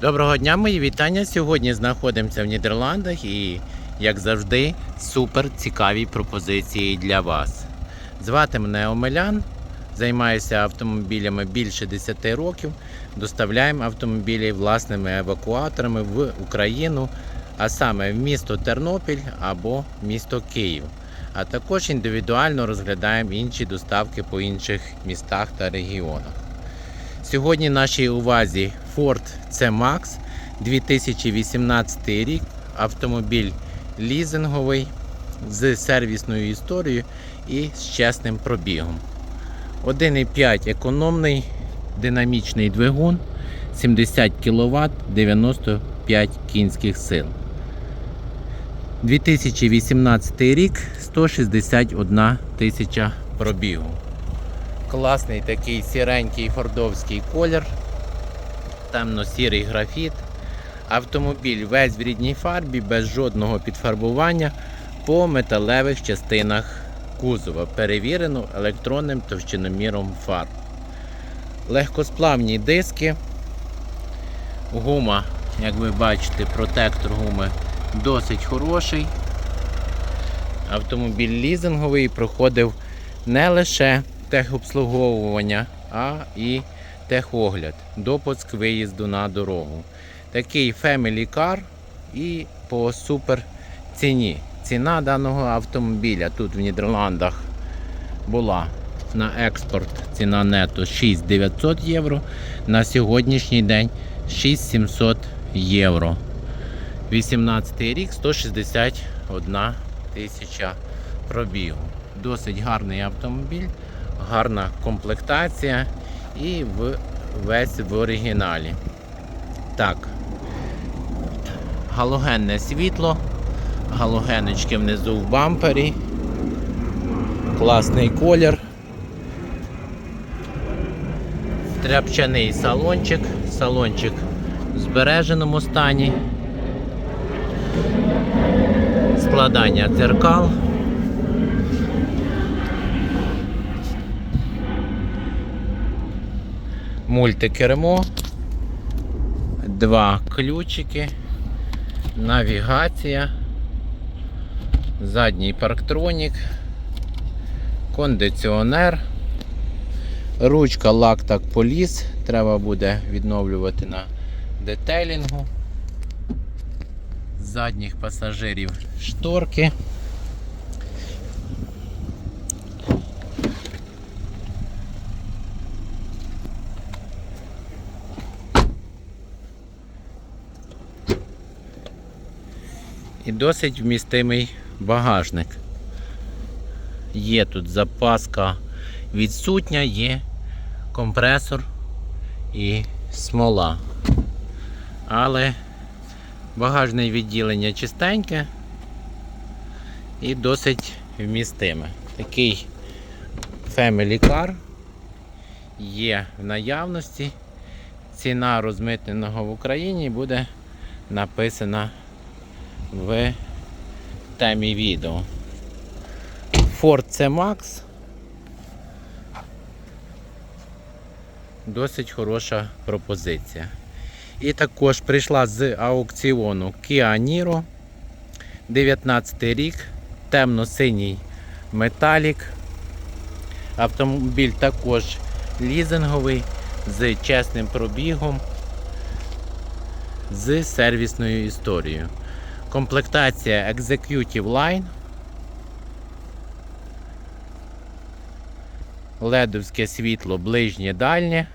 Доброго дня, мої вітання. Сьогодні знаходимося в Нідерландах і, як завжди, супер цікаві пропозиції для вас. Звати мене Омелян, займаюся автомобілями більше 10 років. Доставляємо автомобілі власними евакуаторами в Україну, а саме в місто Тернопіль або місто Київ. А також індивідуально розглядаємо інші доставки по інших містах та регіонах. Сьогодні нашій увазі Ford C-Max 2018 рік. Автомобіль лізинговий з сервісною історією і з чесним пробігом. 1,5 економний динамічний двигун, 70 кВт, 95 кінських сил. 2018 рік 161 тисяча пробігу. Класний такий сіренький фордовський колір, темно-сірий графіт. Автомобіль весь в рідній фарбі, без жодного підфарбування по металевих частинах кузова, перевірено електронним товщиноміром фар. Легкосплавні диски. Гума, як ви бачите, протектор гуми досить хороший. Автомобіль лізинговий проходив не лише техобслуговування, а і техогляд, допуск виїзду на дорогу. Такий Family Car і по супер ціні. Ціна даного автомобіля тут в Нідерландах була на експорт ціна нето 6900 євро. На сьогоднішній день 6700 євро. 18 рік 161 тисяча пробігу. Досить гарний автомобіль, гарна комплектація і в, весь в оригіналі. Так, галогенне світло, галогеночки внизу в бампері, класний колір, тряпчаний салончик, салончик в збереженому стані, складання дзеркал. Мультикермо, два ключики, навігація, задній парктронік, кондиціонер, ручка лактак поліс, треба буде відновлювати на детейлінгу. Задніх пасажирів шторки. Досить вмістимий багажник. Є тут запаска відсутня, є компресор і смола. Але багажне відділення чистеньке і досить вмістиме. Такий Family Car є в наявності. Ціна розмитненого в Україні буде написана в темі відео. Ford C-Max досить хороша пропозиція. І також прийшла з аукціону Kia Niro 19 рік, темно-синій металік. Автомобіль також лізинговий з чесним пробігом, з сервісною історією. Комплектація Executive Line. Ледовське світло ближнє дальнє.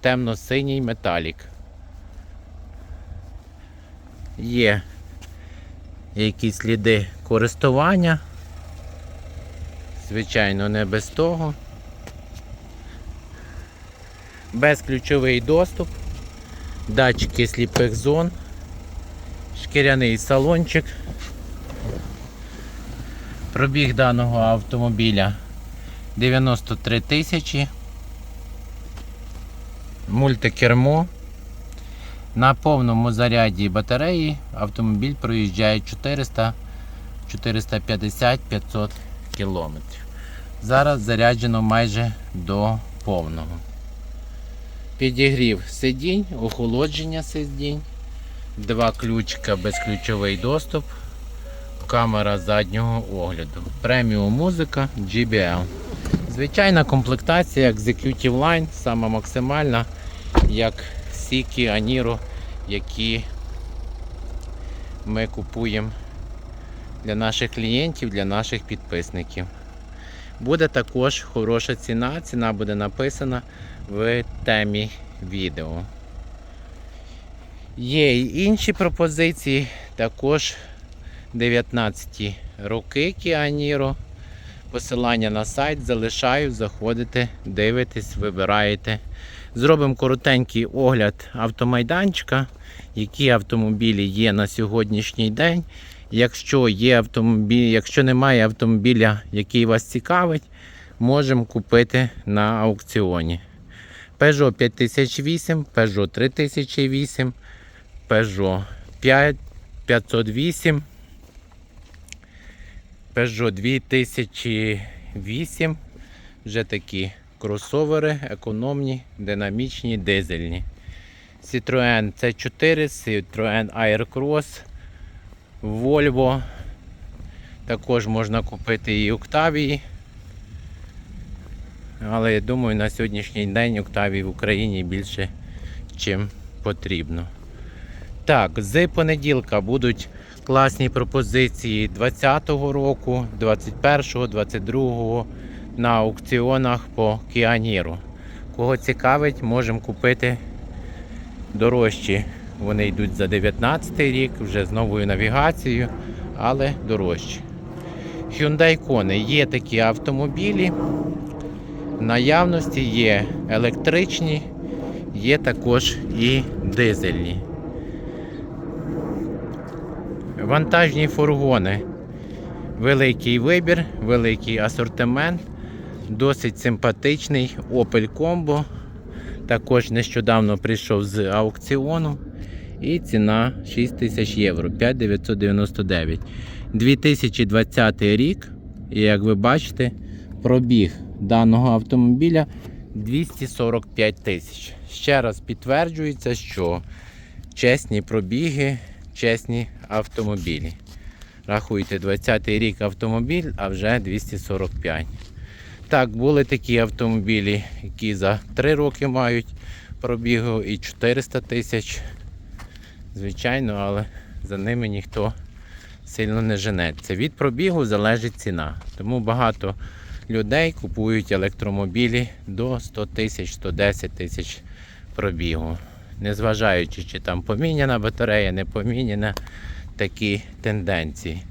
Темно-синій металік. Є якісь сліди користування. Звичайно, не без того. Безключовий доступ, датчики сліпих зон шкіряний салончик. Пробіг даного автомобіля 93 тисячі. Мультикермо. На повному заряді батареї автомобіль проїжджає 400 450-500 кілометрів. Зараз заряджено майже до повного. Підігрів сидінь, охолодження сидінь, два ключика, безключовий доступ, камера заднього огляду. Преміум музика GBL. Звичайна комплектація Executive Line, сама максимальна, як всі Kia які ми купуємо для наших клієнтів, для наших підписників. Буде також хороша ціна, ціна буде написана в темі відео. Є й інші пропозиції, також 19 роки Niro. Посилання на сайт залишаю, заходите, дивитесь, вибираєте. Зробимо коротенький огляд автомайданчика, які автомобілі є на сьогоднішній день. Якщо є автомобіль, якщо немає автомобіля, який вас цікавить, можемо купити на аукціоні. Peugeot 5008, Peugeot 3008, Peugeot 5, 508, Peugeot 2008. Вже такі кросовери, економні, динамічні, дизельні. Citroen C4, Citroen Aircross, Volvo. Також можна купити і Octavia. Але я думаю, на сьогоднішній день Octavia в Україні більше, чим потрібно. Так, з понеділка будуть класні пропозиції 20-го року, 21-го, 22-го на аукціонах по Niro. Кого цікавить, можемо купити дорожчі. Вони йдуть за 19 рік, вже з новою навігацією, але дорожчі. Hyundai Kona є такі автомобілі. В наявності є електричні, є також і дизельні. Вантажні фургони. Великий вибір, великий асортимент, досить симпатичний Opel Combo. Також нещодавно прийшов з аукціону. І ціна 6 тисяч євро, 5999. 2020 рік. І як ви бачите, пробіг даного автомобіля 245 тисяч. Ще раз підтверджується, що чесні пробіги, чесні автомобілі. Рахуйте, 20-й рік автомобіль, а вже 245. Так, були такі автомобілі, які за 3 роки мають пробігу і 400 тисяч. Звичайно, але за ними ніхто сильно не женеться. Від пробігу залежить ціна. Тому багато людей купують електромобілі до 100 тисяч, 110 тисяч пробігу. Незважаючи, чи там поміняна батарея, не поміняна, такі тенденції.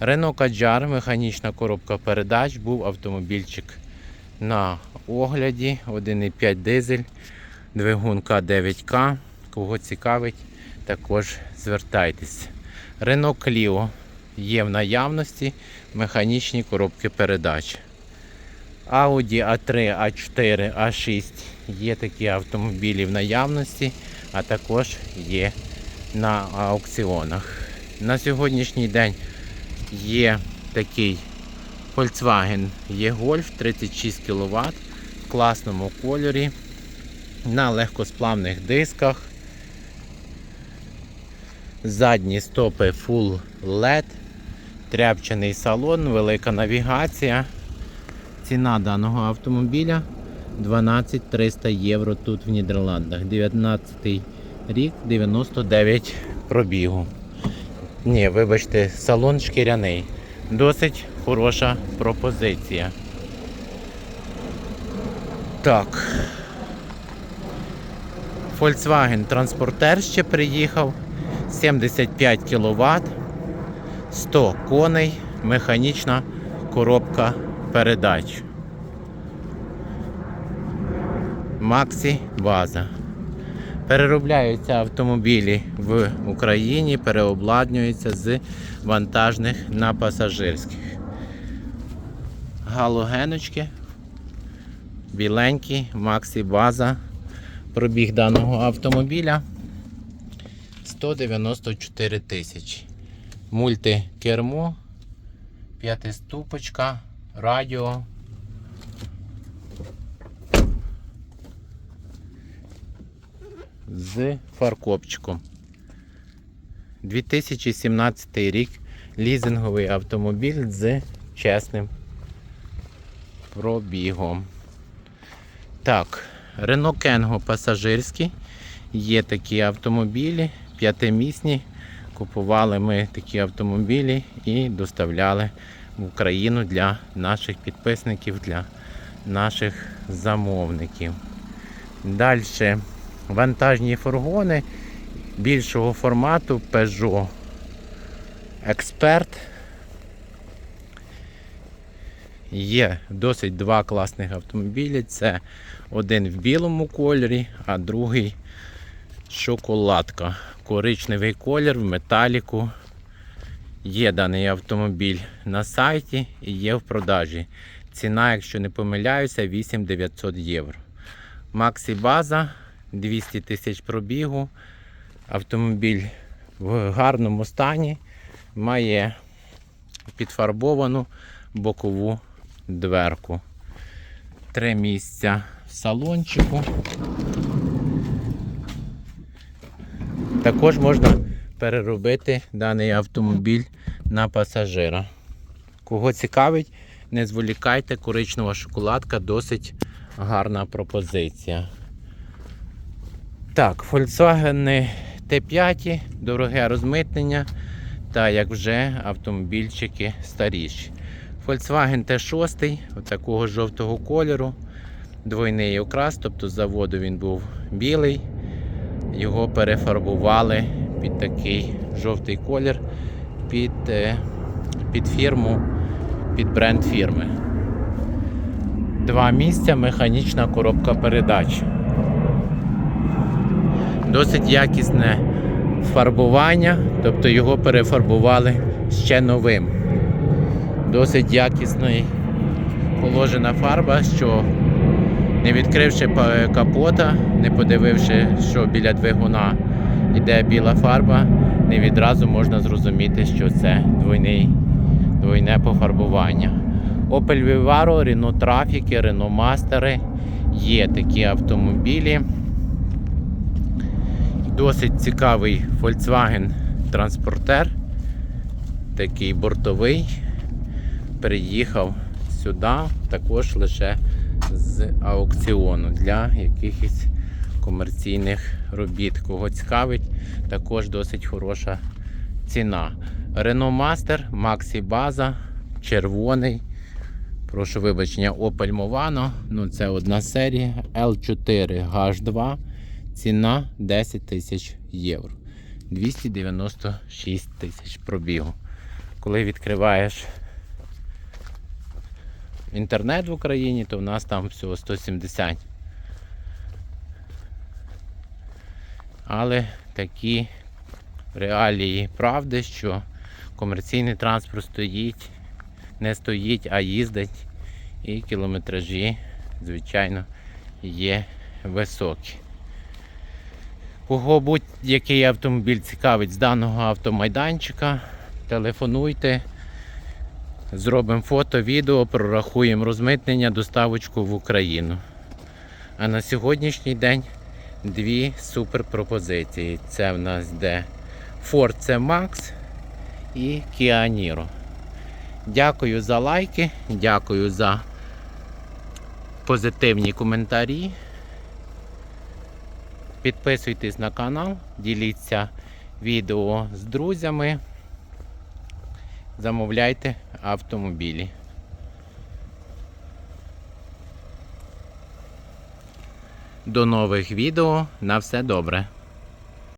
Renault Kadjar, механічна коробка передач, був автомобільчик на огляді. 1,5 дизель, двигун К9К. Кого цікавить, також звертайтесь. Renault Clio є в наявності механічні коробки передач. Audi A3, A4, A6 є такі автомобілі в наявності, а також є на аукціонах. На сьогоднішній день є такий Volkswagen E-Golf 36 кВт в класному кольорі, на легкосплавних дисках. Задні стопи Full LED, тряпчаний салон, велика навігація. Ціна даного автомобіля 12 300 євро тут в Нідерландах. 19 рік, 99 пробігу. Ні, вибачте, салон шкіряний. Досить хороша пропозиція. Так. Volkswagen транспортер ще приїхав. 75 кВт, 100 коней, механічна коробка передач. Максі база. Переробляються автомобілі в Україні, переобладнюються з вантажних на пасажирських. Галогеночки, біленькі, Максі база. Пробіг даного автомобіля 194 тисячі. Мультикермо, п'ятиступочка, радіо. з фаркопчиком. 2017 рік лізинговий автомобіль з чесним пробігом. Так, Renault Kengo пасажирський. Є такі автомобілі, п'ятимісні. Купували ми такі автомобілі і доставляли в Україну для наших підписників, для наших замовників. Далі вантажні фургони більшого формату Peugeot Expert. Є досить два класних автомобілі. Це один в білому кольорі, а другий шоколадка. Коричневий колір в металіку. Є даний автомобіль на сайті і є в продажі. Ціна, якщо не помиляюся, 8900 євро. Максі база 200 тисяч пробігу. Автомобіль в гарному стані, має підфарбовану бокову дверку. Три місця в салончику. Також можна переробити даний автомобіль на пасажира. Кого цікавить, не зволікайте, коричнева шоколадка досить гарна пропозиція. Так, Volkswagen Т5, дороге розмитнення та як вже автомобільчики старіші. Volkswagen Т6, такого жовтого кольору, двойний окрас, тобто з заводу він був білий. Його перефарбували під такий жовтий колір під, е, під фірму, під бренд фірми. Два місця, механічна коробка передач. Досить якісне фарбування, тобто його перефарбували ще новим. Досить якісний положена фарба, що не відкривши капота, не подививши, що біля двигуна йде біла фарба, не відразу можна зрозуміти, що це двойний, двойне пофарбування. Opel Vivaro, Renault Trafic, Renault Master є такі автомобілі. Досить цікавий Volkswagen транспортер, такий бортовий. Приїхав сюди також лише з аукціону для якихось комерційних робіт. Кого цікавить, також досить хороша ціна. Renault Master, Maxi База, червоний. Прошу вибачення, Opel Movano. Ну, це одна серія. L4 H2. Ціна 10 тисяч євро. 296 тисяч пробігу. Коли відкриваєш інтернет в Україні, то в нас там всього 170. Але такі реалії правди, що комерційний транспорт стоїть, не стоїть, а їздить. І кілометражі, звичайно, є високі. Кого будь-який автомобіль цікавить з даного автомайданчика, телефонуйте, зробимо фото, відео, прорахуємо розмитнення, доставочку в Україну. А на сьогоднішній день дві супер пропозиції. Це в нас де Ford C-Max і Kia Niro. Дякую за лайки, дякую за позитивні коментарі. Підписуйтесь на канал, діліться відео з друзями, замовляйте автомобілі. До нових відео. На все добре.